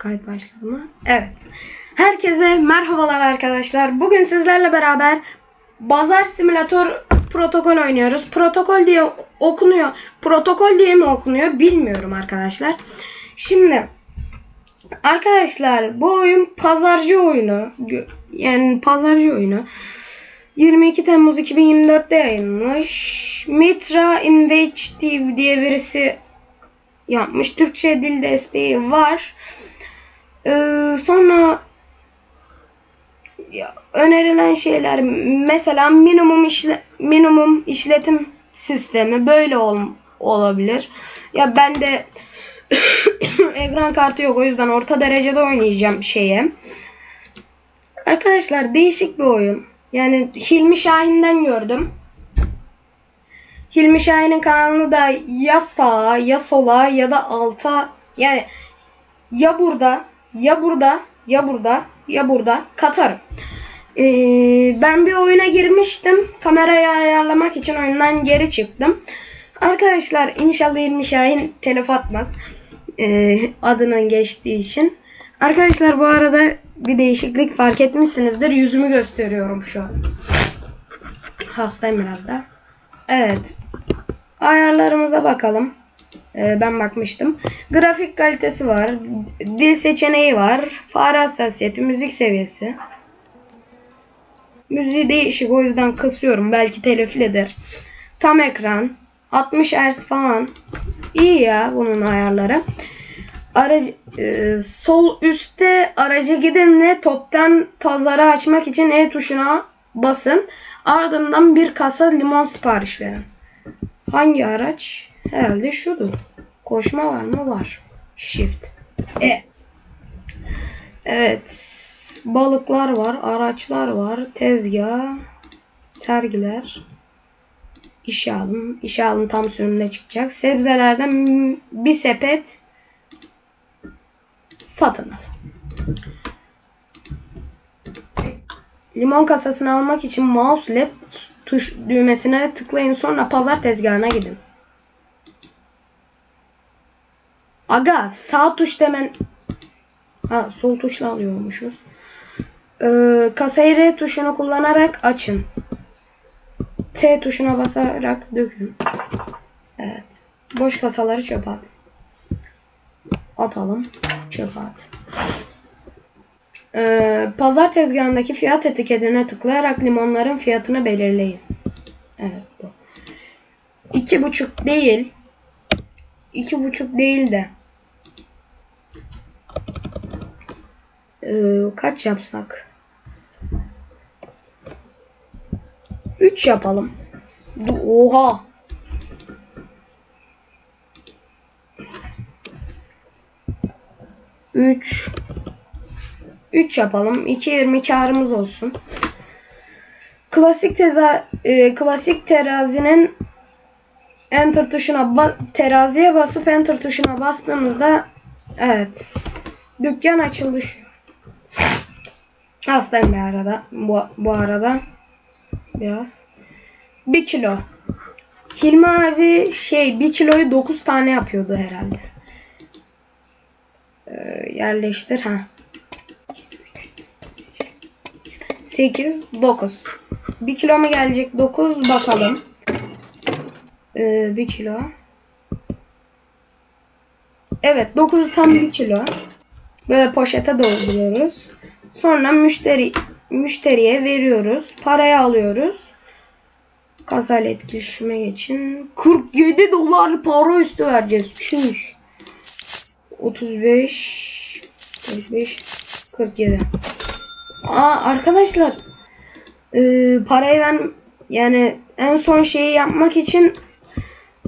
Kayıt başladı mı? Evet. Herkese merhabalar arkadaşlar. Bugün sizlerle beraber Bazar Simülatör Protokol oynuyoruz. Protokol diye okunuyor. Protokol diye mi okunuyor bilmiyorum arkadaşlar. Şimdi arkadaşlar bu oyun pazarcı oyunu. Yani pazarcı oyunu. 22 Temmuz 2024'te yayınlanmış. Mitra Invective diye birisi yapmış. Türkçe dil desteği var. Ee, sonra ya, önerilen şeyler mesela minimum işle, minimum işletim sistemi böyle ol, olabilir. Ya ben de ekran kartı yok o yüzden orta derecede oynayacağım şeye. Arkadaşlar değişik bir oyun. Yani Hilmi Şahin'den gördüm. Hilmi Şahin'in kanalını da ya sağa ya sola ya da alta yani ya burada ya burada ya burada ya burada katarım. Ee, ben bir oyuna girmiştim. Kamerayı ayarlamak için oyundan geri çıktım. Arkadaşlar inşallah Hilmi Şahin telef atmaz. Ee, adının geçtiği için. Arkadaşlar bu arada bir değişiklik fark etmişsinizdir. Yüzümü gösteriyorum şu an. Hastayım biraz da. Evet. Ayarlarımıza bakalım. Ee, ben bakmıştım. Grafik kalitesi var. Dil seçeneği var. Fare hassasiyeti, müzik seviyesi. Müziği değişik o yüzden kısıyorum. Belki telif eder. Tam ekran. 60 Hz falan. İyi ya bunun ayarları. Aracı, e, sol üstte araca gidin ve toptan pazarı açmak için E tuşuna basın. Ardından bir kasa limon sipariş verin. Hangi araç? Herhalde şudur. Koşma var mı? Var. Shift. E. Evet. Balıklar var. Araçlar var. Tezgah. Sergiler. İşe alım. İşe alım tam sürümüne çıkacak. Sebzelerden bir sepet satın al. Limon kasasını almak için mouse left tuş düğmesine tıklayın sonra pazar tezgahına gidin. Aga sağ tuş demen ha sol tuşla alıyormuşuz. Ee, kasayı R tuşunu kullanarak açın. T tuşuna basarak dökün. Evet. Boş kasaları çöpe at. Atalım. Çöpe at. Ee, pazar tezgahındaki fiyat etiketine tıklayarak limonların fiyatını belirleyin. Evet bu. İki buçuk değil. İki buçuk değil de. Ee, kaç yapsak? Üç yapalım. Du- Oha. Üç. 3 yapalım. 2.20 karımız olsun. Klasik teza e, klasik terazinin enter tuşuna ba- teraziye basıp enter tuşuna bastığımızda evet dükkan açıldı şu. Hastayım bir arada. Bu, bu arada biraz. 1 kilo. Hilmi abi şey 1 kiloyu 9 tane yapıyordu herhalde. Ee, yerleştir ha. 8, 9. 1 kilo mu gelecek? 9 bakalım. Ee, 1 kilo. Evet 9 tam 1 kilo. Böyle poşete dolduruyoruz. Sonra müşteri müşteriye veriyoruz. Parayı alıyoruz. Kasayla etkileşime geçin. 47 dolar para üstü vereceğiz. Çüş. 35 45 47 Aa arkadaşlar e, parayı ben yani en son şeyi yapmak için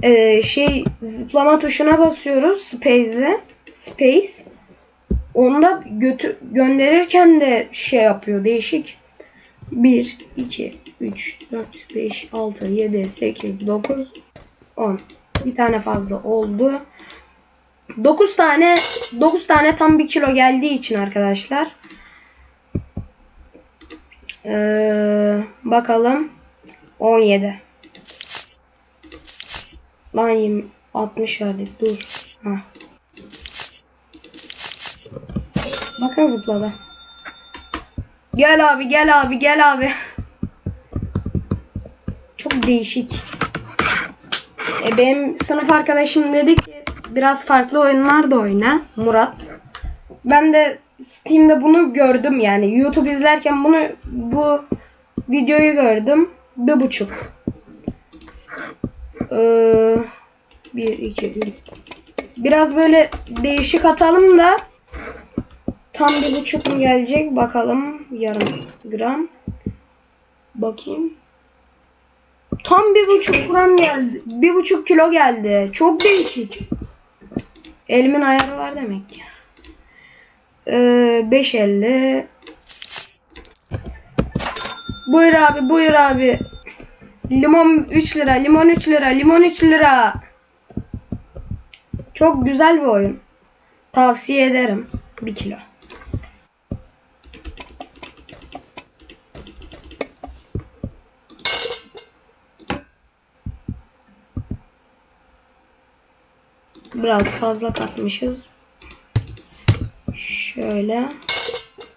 e, şey zıplama tuşuna basıyoruz space'e space onda götü gönderirken de şey yapıyor değişik 1 2 3 4 5 6 7 8 9 10 bir tane fazla oldu 9 tane 9 tane tam 1 kilo geldiği için arkadaşlar ee, bakalım. 17. Lan 20, 60 verdik. Dur. Hah. Bakın zıpladı. Gel abi gel abi gel abi. Çok değişik. E benim sınıf arkadaşım dedi ki biraz farklı oyunlar da oyna Murat. Ben de Steam'de bunu gördüm yani. YouTube izlerken bunu bu videoyu gördüm. Bir buçuk. Ee, bir, iki, üç. Biraz böyle değişik atalım da tam bir buçuk mu gelecek bakalım. Yarım gram. Bakayım. Tam bir buçuk gram geldi. Bir buçuk kilo geldi. Çok değişik. Elimin ayarı var demek ki. Ee, 5.50 Buyur abi buyur abi. Limon 3 lira, limon 3 lira, limon 3 lira. Çok güzel bir oyun. Tavsiye ederim. 1 kilo. Biraz fazla katmışız. Şöyle.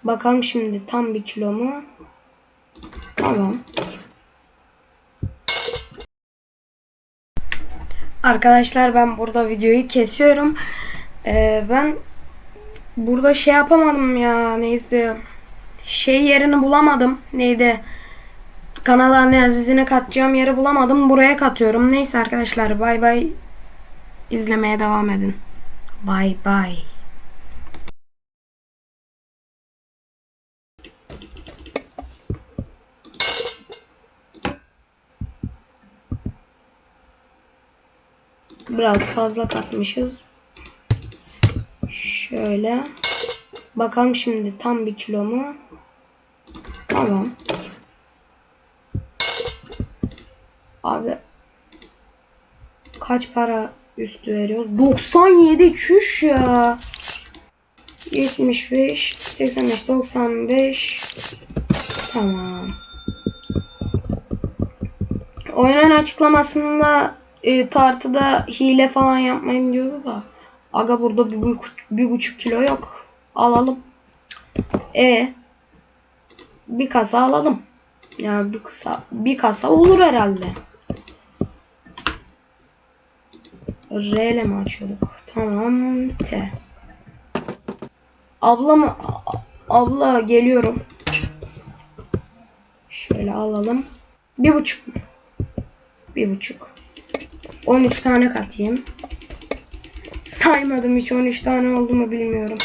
Bakalım şimdi tam bir kilo mu? Tamam. Arkadaşlar ben burada videoyu kesiyorum. Ee, ben burada şey yapamadım ya neydi şey yerini bulamadım neydi kanal azizine katacağım yeri bulamadım buraya katıyorum neyse arkadaşlar bay bay izlemeye devam edin bay bay Biraz fazla katmışız. Şöyle. Bakalım şimdi tam bir kilo mu? Tamam. Abi kaç para üstü veriyoruz? 97 çüş ya. 75 85 95 Tamam. Oyunun açıklamasında e, tartıda hile falan yapmayın diyordu da. Aga burada bir, bu- bir buçuk kilo yok. Alalım. E bir kasa alalım. Ya bir kasa bir kasa olur herhalde. R ile mi açıyorduk? Tamam T. Abla mı? Abla geliyorum. Şöyle alalım. Bir buçuk mu? Bir buçuk. 13 tane katayım. Saymadım hiç 13 tane oldu mu bilmiyorum.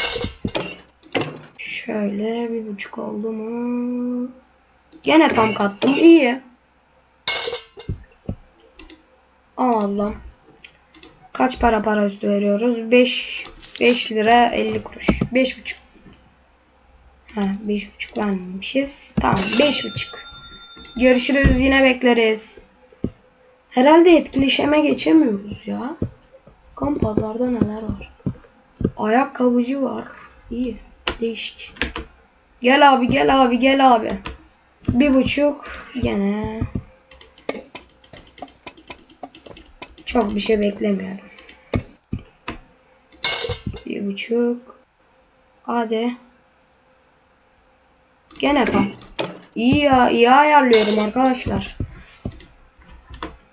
Şöyle bir buçuk oldu mu? Gene tam kattım. iyi. Allah. Kaç para para üstü veriyoruz? 5 5 lira 50 kuruş. 5 buçuk. Ha 5 buçuk vermemişiz. Tamam 5 buçuk. Görüşürüz yine bekleriz. Herhalde etkileşime geçemiyoruz ya. Kan pazarda neler var? Ayakkabıcı var. İyi. Değişik. Gel abi gel abi gel abi. Bir buçuk. Gene. Çok bir şey beklemiyorum. Bir buçuk. Hadi. Gene tam. İyi ya iyi ayarlıyorum arkadaşlar.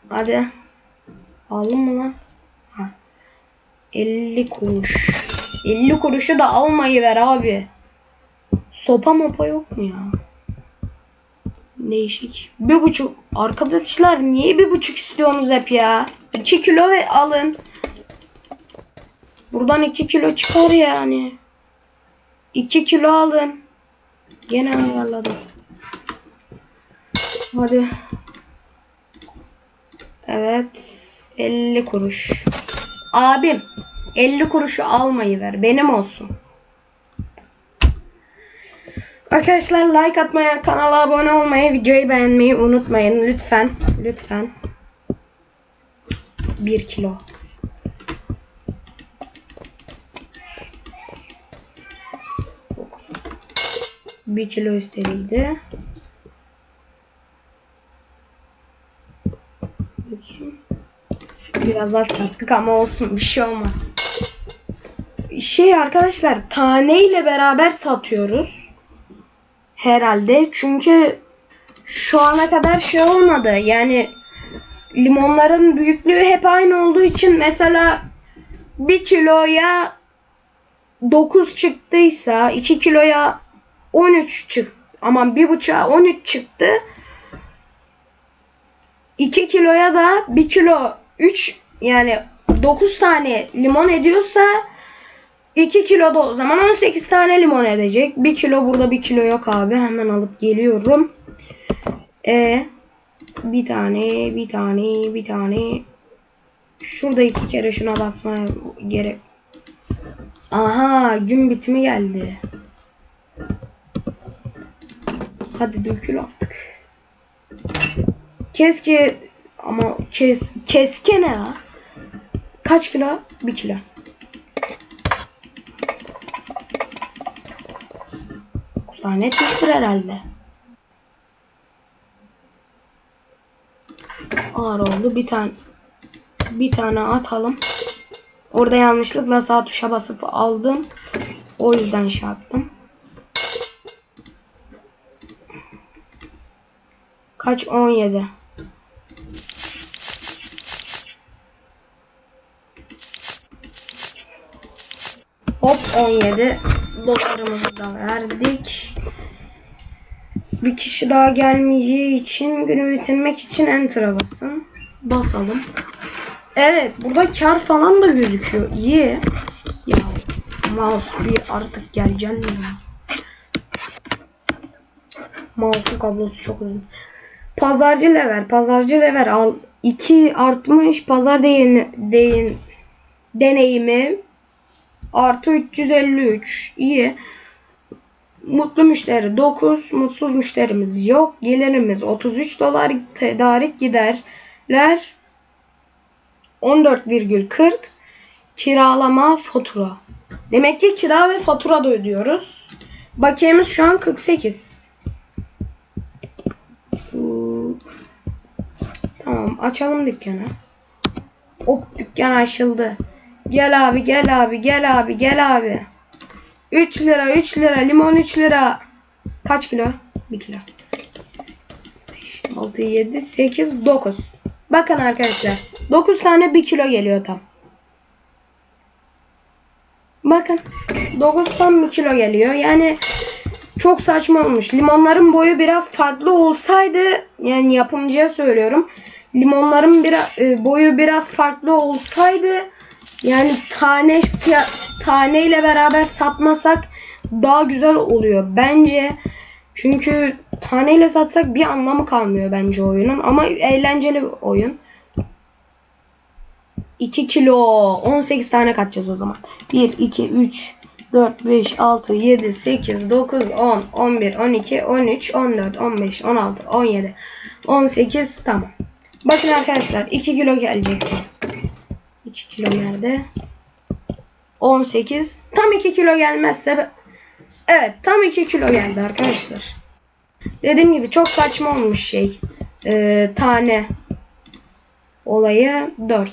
Hadi. Aldın mı lan? Ha. 50 kuruş. 50 kuruşu da almayı ver abi. Sopa mopa yok mu ya? Değişik. Bir buçuk. Arkadaşlar niye bir buçuk istiyorsunuz hep ya? 2 kilo ve alın. Buradan 2 kilo çıkar yani. 2 kilo alın. Gene ayarladım. Hadi. Evet. 50 kuruş. Abim 50 kuruşu almayı ver. Benim olsun. Arkadaşlar like atmayı, kanala abone olmayı, videoyu beğenmeyi unutmayın. Lütfen. Lütfen. 1 kilo. Bir kilo. Bakayım. Biraz az kattık ama olsun bir şey olmaz. şey arkadaşlar tane ile beraber satıyoruz. Herhalde. Çünkü şu ana kadar şey olmadı. Yani limonların büyüklüğü hep aynı olduğu için mesela 1 kiloya 9 çıktıysa 2 kiloya 13 çıktı. Aman 1,5'a 13 çıktı. 2 kiloya da 1 kilo 3 yani 9 tane limon ediyorsa 2 kilo da o zaman 18 tane limon edecek. 1 kilo burada 1 kilo yok abi. Hemen alıp geliyorum. E bir tane, bir tane, bir tane. Şurada iki kere şuna basmaya gerek. Aha, gün bitimi geldi. Hadi dökül artık. Keşke ama kes, keske ne ya? Kaç kilo? Bir kilo. Dokuz tane etmiştir herhalde. Ağır oldu. Bir tane bir tane atalım. Orada yanlışlıkla sağ tuşa basıp aldım. O yüzden şey yaptım. Kaç? 17. Hop 17. Dolarımızı da verdik. Bir kişi daha gelmeyeceği için günü bitirmek için enter'a basın. Basalım. Evet burada kar falan da gözüküyor. İyi. Ya mouse bir artık geleceksin mi? ya? Mouse'un kablosu çok uzun. Pazarcı lever. Pazarcı lever al. 2 artmış. Pazar değin, değin, deneyimi artı 353. İyi. Mutlu müşteri 9. Mutsuz müşterimiz yok. Gelirimiz 33 dolar. Tedarik giderler 14,40. Kiralama fatura. Demek ki kira ve fatura da ödüyoruz. Bakiyemiz şu an 48. Hmm. Tamam açalım dükkanı. Hop dükkan açıldı. Gel abi gel abi gel abi gel abi. 3 lira 3 lira limon 3 lira. Kaç kilo? 1 kilo. 6 7 8 9. Bakın arkadaşlar. 9 tane 1 kilo geliyor tam. Bakın. 9 tam 1 kilo geliyor. Yani çok saçma olmuş. Limonların boyu biraz farklı olsaydı yani yapımcıya söylüyorum. Limonların biraz boyu biraz farklı olsaydı yani tane fiyat, tane ile beraber satmasak daha güzel oluyor bence. Çünkü taneyle satsak bir anlamı kalmıyor bence oyunun ama eğlenceli bir oyun. 2 kilo 18 tane kaçacağız o zaman. 1 2 3 4 5 6 7 8 9 10 11 12 13 14 15 16 17 18 tamam. Bakın arkadaşlar 2 kilo gelecek. 2 kilo nerede? 18. Tam 2 kilo gelmezse Evet tam 2 kilo geldi arkadaşlar. Dediğim gibi çok saçma olmuş şey. Ee, tane olayı 4.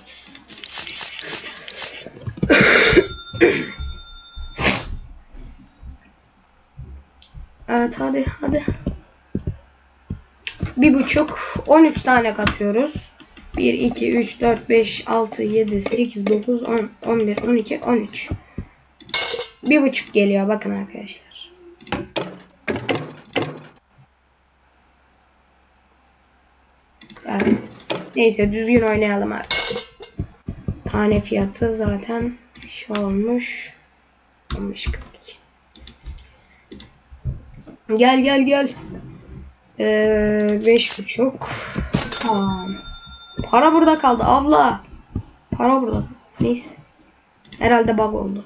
evet hadi hadi. Bir buçuk 13 tane katıyoruz. 1, 2, 3, 4, 5, 6, 7, 8, 9, 10, 11, 12, 13. Bir buçuk geliyor bakın arkadaşlar. Evet. Neyse düzgün oynayalım artık. Tane fiyatı zaten şu olmuş. 15 Gel gel gel. Ee, beş buçuk. Tamam. Para burada kaldı abla. Para burada. Neyse. Herhalde bug oldu.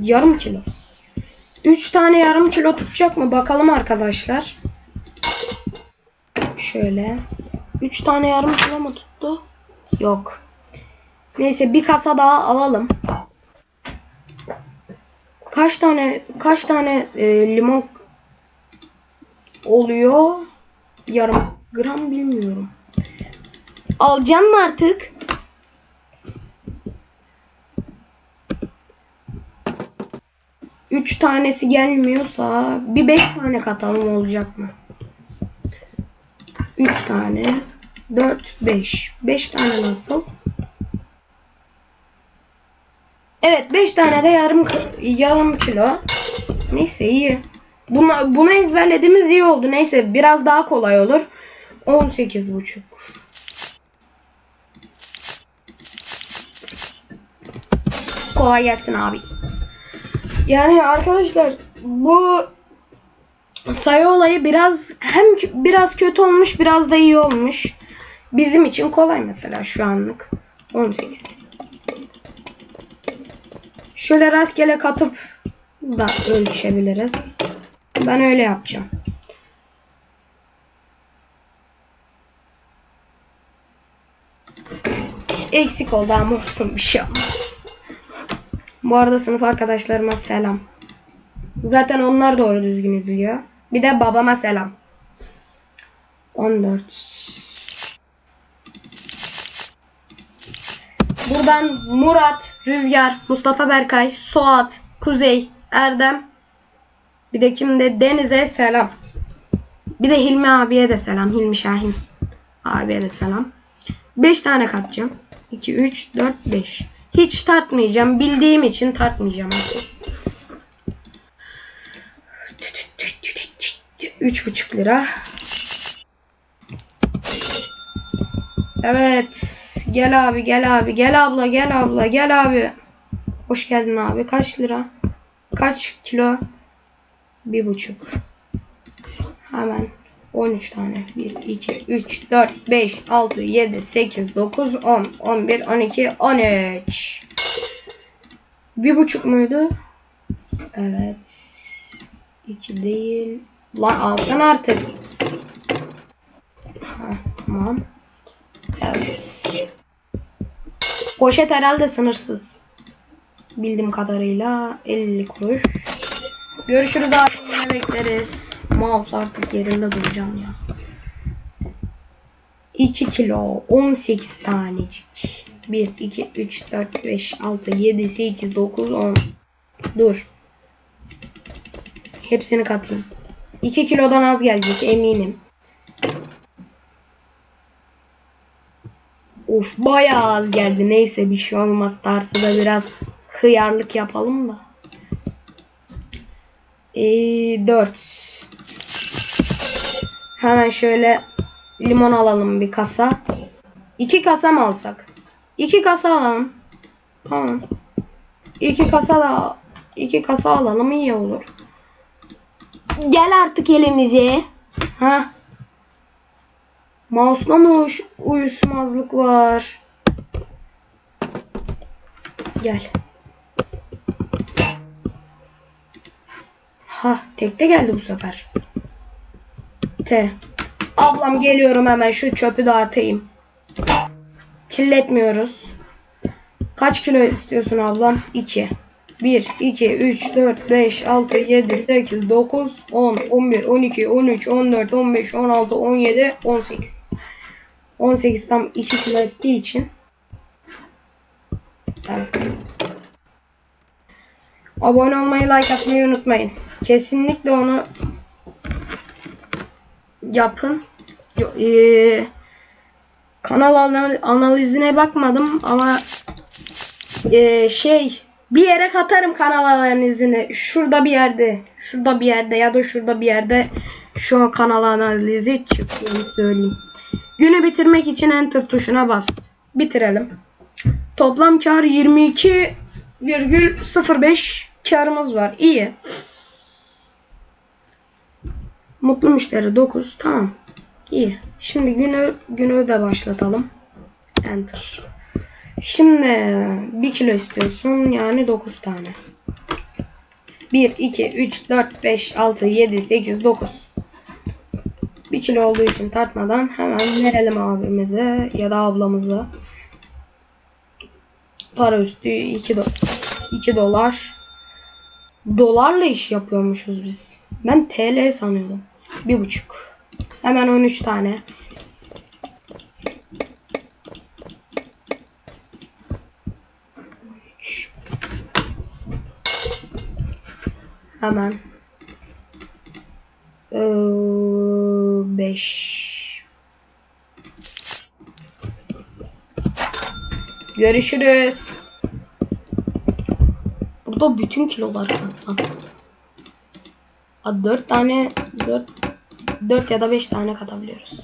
Yarım kilo. 3 tane yarım kilo tutacak mı? Bakalım arkadaşlar. Şöyle. 3 tane yarım kilo mu tuttu? Yok. Neyse bir kasa daha alalım. Kaç tane kaç tane e, limon oluyor? Yarım Gram bilmiyorum. Alacağım mı artık? Üç tanesi gelmiyorsa bir beş tane katalım olacak mı? Üç tane. Dört, beş. Beş tane nasıl? Evet 5 tane de yarım yarım kilo. Neyse iyi. Buna, bunu ezberlediğimiz iyi oldu. Neyse biraz daha kolay olur. 18 buçuk. Kolay gelsin abi. Yani arkadaşlar bu sayı olayı biraz hem biraz kötü olmuş biraz da iyi olmuş. Bizim için kolay mesela şu anlık. 18. Şöyle rastgele katıp da ölçebiliriz. Ben öyle yapacağım. Eksik oldu ama olsun bir şey olmaz. Bu arada sınıf arkadaşlarıma selam. Zaten onlar doğru düzgün izliyor. Bir de babama selam. 14. Buradan Murat, Rüzgar, Mustafa Berkay, Suat, Kuzey, Erdem. Bir de kimde Deniz'e selam. Bir de Hilmi abiye de selam. Hilmi Şahin abiye de selam. 5 tane katacağım. 2, 3, 4, 5. Hiç tartmayacağım. Bildiğim için tartmayacağım artık. 3,5 lira. Evet. Gel abi gel abi. Gel abla gel abla gel abi. Hoş geldin abi. Kaç lira? Kaç kilo? Bir buçuk. Hemen 13 tane. 1, 2, 3, 4, 5, 6, 7, 8, 9, 10, 11, 12, 13. Bir buçuk muydu? Evet. 2 değil. Lan alsan artık. Ha, tamam. Evet. Poşet herhalde sınırsız. Bildiğim kadarıyla 50 kuruş. Görüşürüz abi. Bekleriz. Mouse artık yerinde duracağım ya. 2 kilo 18 tanecik. 1, 2, 3, 4, 5, 6, 7, 8, 9, 10. Dur. Hepsini katayım. 2 kilodan az gelecek eminim. Of bayağı az geldi. Neyse bir şey olmaz. Tartıda biraz hıyarlık yapalım da. Ee, 4. Hemen şöyle limon alalım bir kasa. 2 kasa mı alsak? 2 kasa alalım. Tamam. 2 kasa da 2 kasa alalım iyi olur. Gel artık elimize. Ha. Mouse'da mı uys- uyuşmazlık var? Gel. Ha, tekte geldi bu sefer. T. Ablam geliyorum hemen şu çöpü dağıtayım. Çilletmiyoruz. Kaç kilo istiyorsun ablam? 2. 1, 2, 3, 4, 5, 6, 7, 8, 9, 10, 11, 12, 13, 14, 15, 16, 17, 18. 18 tam 2 kilo ettiği için. Evet. Abone olmayı, like atmayı unutmayın. Kesinlikle onu yapın. Eee, kanal anal- analizine bakmadım ama eee, şey bir yere katarım kanal analizini. Şurada bir yerde, şurada bir yerde ya da şurada bir yerde şu an kanal analizi çıkıyor söyleyeyim. Günü bitirmek için enter tuşuna bas. Bitirelim. Toplam kar 22,05 karımız var. İyi. Mutlu müşteri 9. Tamam. İyi. Şimdi günü günü de başlatalım. Enter. Şimdi 1 kilo istiyorsun. Yani 9 tane. 1, 2, 3, 4, 5, 6, 7, 8, 9. 1 kilo olduğu için tartmadan hemen verelim abimize ya da ablamıza. Para üstü 2 do 2 dolar. Dolarla iş yapıyormuşuz biz. Ben TL sanıyordum. Bir buçuk. Hemen 13 tane. Hemen. 5 Görüşürüz. Burada bütün kilolar katsam. 4 tane 4 4 ya da 5 tane katabiliyoruz.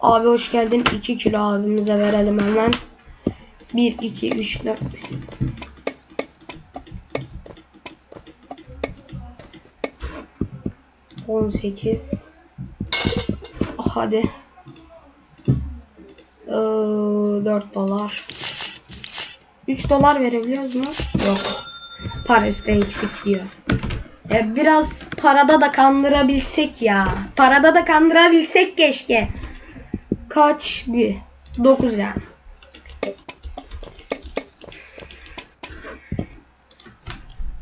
Abi hoş geldin. 2 kilo abimize verelim hemen. 1 2 3 4 18 oh, Hadi. Ee, 4 dolar. 3 dolar verebiliyoruz mu? Yok. Para üstte eksik diyor. E, biraz parada da kandırabilsek ya. Parada da kandırabilsek keşke. Kaç bir? 9 yani.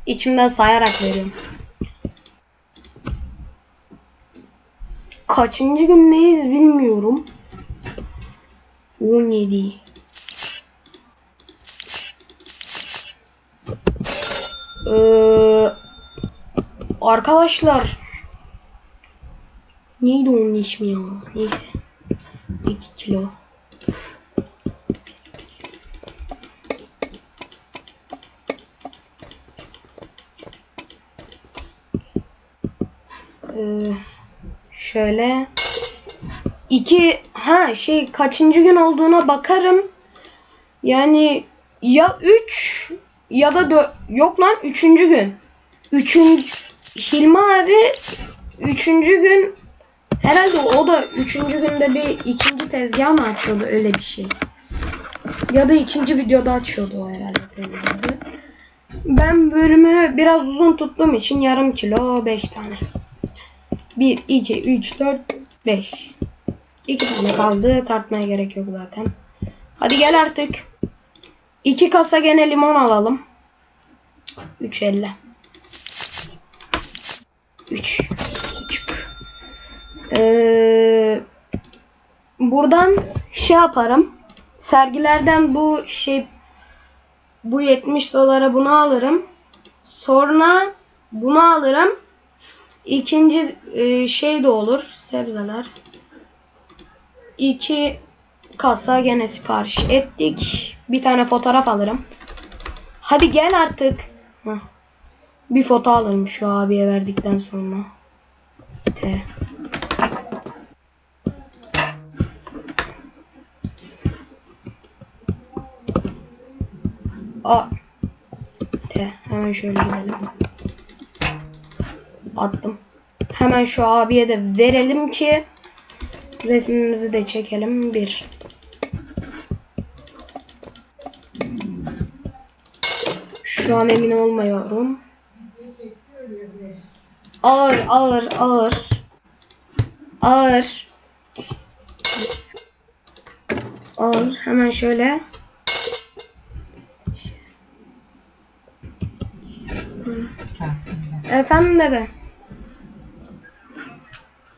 İçimden sayarak veriyorum. Kaçıncı gündeyiz bilmiyorum. 17. Ee, arkadaşlar neydi onun ismi ya? Neyse. 2 kilo. Ee, şöyle iki ha şey kaçıncı gün olduğuna bakarım. Yani ya 3 ya da 4 yok lan 3. gün. 3. Hilmi abi 3. gün herhalde o da 3. günde bir ikinci tezgah mı açıyordu öyle bir şey. Ya da ikinci videoda açıyordu o herhalde tezgahı. Ben bölümü biraz uzun tuttuğum için yarım kilo 5 tane. 1, 2, 3, 4, 5. 2 tane kaldı. Tartmaya gerek yok zaten. Hadi gel artık. 2 kasa gene limon alalım. 3.50. 3. Ee, buradan şey yaparım. Sergilerden bu şey bu 70 dolara bunu alırım. Sonra bunu alırım. İkinci e, şey de olur. Sebzeler. İki kasa gene sipariş ettik. Bir tane fotoğraf alırım. Hadi gel artık. Heh. Bir foto alırım şu abiye verdikten sonra. T. A. T. Hemen şöyle gidelim. Attım. Hemen şu abiye de verelim ki resmimizi de çekelim. Bir. Şu an emin olmuyorum. Ağır, ağır, ağır. Ağır. Ağır. Hemen şöyle. Efendim dede.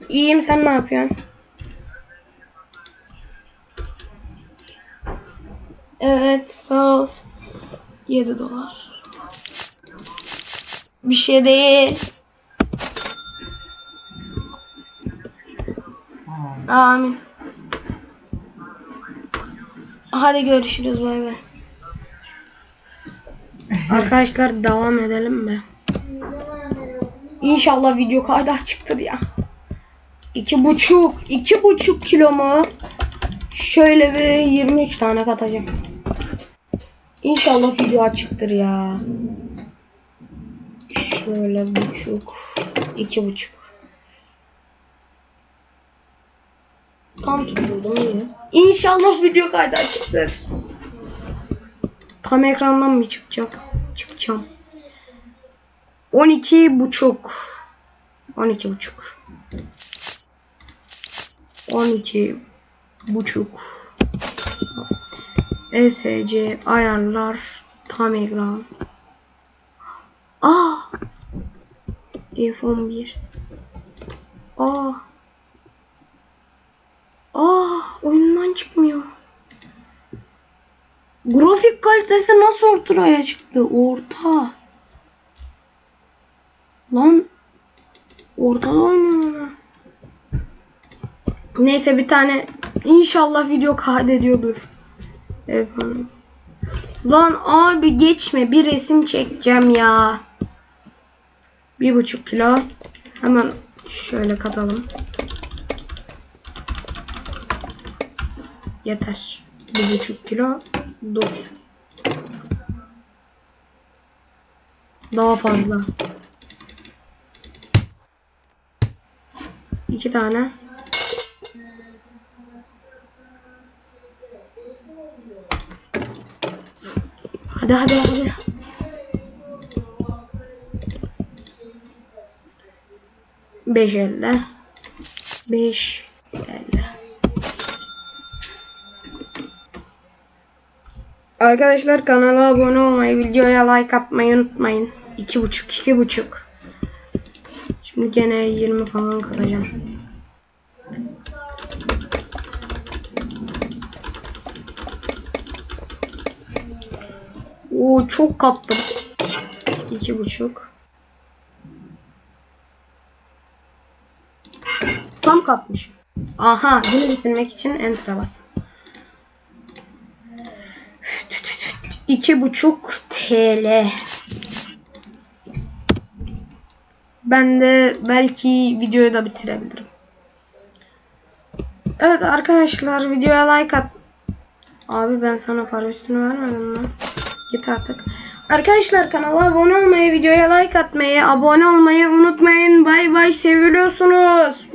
İyiyim sen ne yapıyorsun? Evet sağ ol. 7 dolar. Bir şey değil. Amin. Hadi görüşürüz bay bay. Arkadaşlar devam edelim mi? İnşallah video kaydı açıktır ya. İki buçuk, iki buçuk kilo mu? Şöyle bir 23 tane katacağım. İnşallah video açıktır ya. Şöyle buçuk, iki buçuk. Tam tutuldum iyi. İnşallah video kaydı açıktır. Tam ekrandan mı çıkacak? Çıkacağım. 12 buçuk. 12 buçuk. 12 buçuk. ESC ayarlar tam ekran. Ah. F11. Ah. Ah oyundan çıkmıyor. Grafik kalitesi nasıl ortaya çıktı? Orta. Lan ortada oynuyor. Neyse bir tane inşallah video kaydediyordur. Efendim. Lan abi geçme bir resim çekeceğim ya. Bir buçuk kilo. Hemen şöyle katalım. Yeter. Bir buçuk kilo. Dur. Daha fazla. İki tane. Hadi hadi hadi. Beş elde. Beş elde. Arkadaşlar kanala abone olmayı, videoya like atmayı unutmayın. İki buçuk, iki buçuk. Şimdi gene 20 falan kalacağım. Oo çok kattım. İki buçuk. Tam katmışım. Aha bunu bitirmek için enter'a basın. Buçuk TL. Ben de belki videoyu da bitirebilirim. Evet arkadaşlar videoya like at. Abi ben sana para üstünü vermedim mi? Git artık. Arkadaşlar kanala abone olmayı, videoya like atmayı, abone olmayı unutmayın. Bay bay seviyorsunuz.